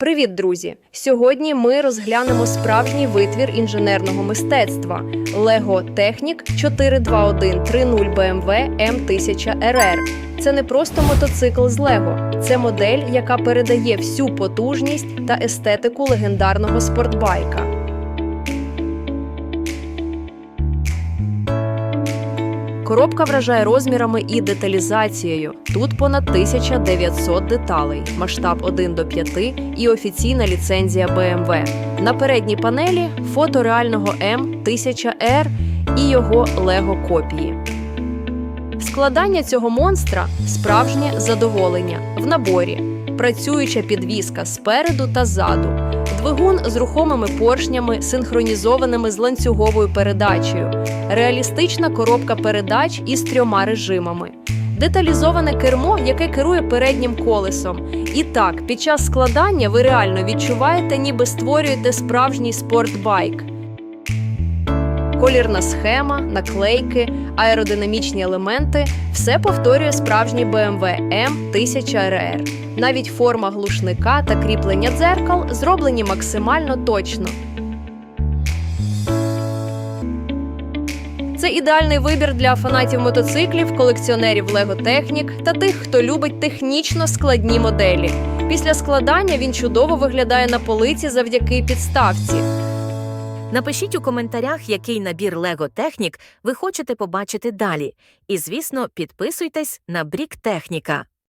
Привіт, друзі! Сьогодні ми розглянемо справжній витвір інженерного мистецтва Лего Технік 42130 BMW M1000 RR. Це не просто мотоцикл з Лего, це модель, яка передає всю потужність та естетику легендарного спортбайка. Коробка вражає розмірами і деталізацією. Тут понад 1900 деталей, масштаб 1 до 5 і офіційна ліцензія BMW. На передній панелі фото реального М1000R і його Лего копії. Складання цього монстра справжнє задоволення в наборі, працююча підвіска спереду та ззаду, двигун з рухомими поршнями, синхронізованими з ланцюговою передачею, реалістична коробка передач із трьома режимами. Деталізоване кермо, яке керує переднім колесом. І так, під час складання ви реально відчуваєте, ніби створюєте справжній спортбайк. Колірна схема, наклейки, аеродинамічні елементи все повторює справжній BMW M1000RR. Навіть форма глушника та кріплення дзеркал зроблені максимально точно. Це ідеальний вибір для фанатів мотоциклів, колекціонерів Technic та тих, хто любить технічно складні моделі. Після складання він чудово виглядає на полиці завдяки підставці. Напишіть у коментарях, який набір Лего Технік ви хочете побачити далі. І, звісно, підписуйтесь на Брік Техніка.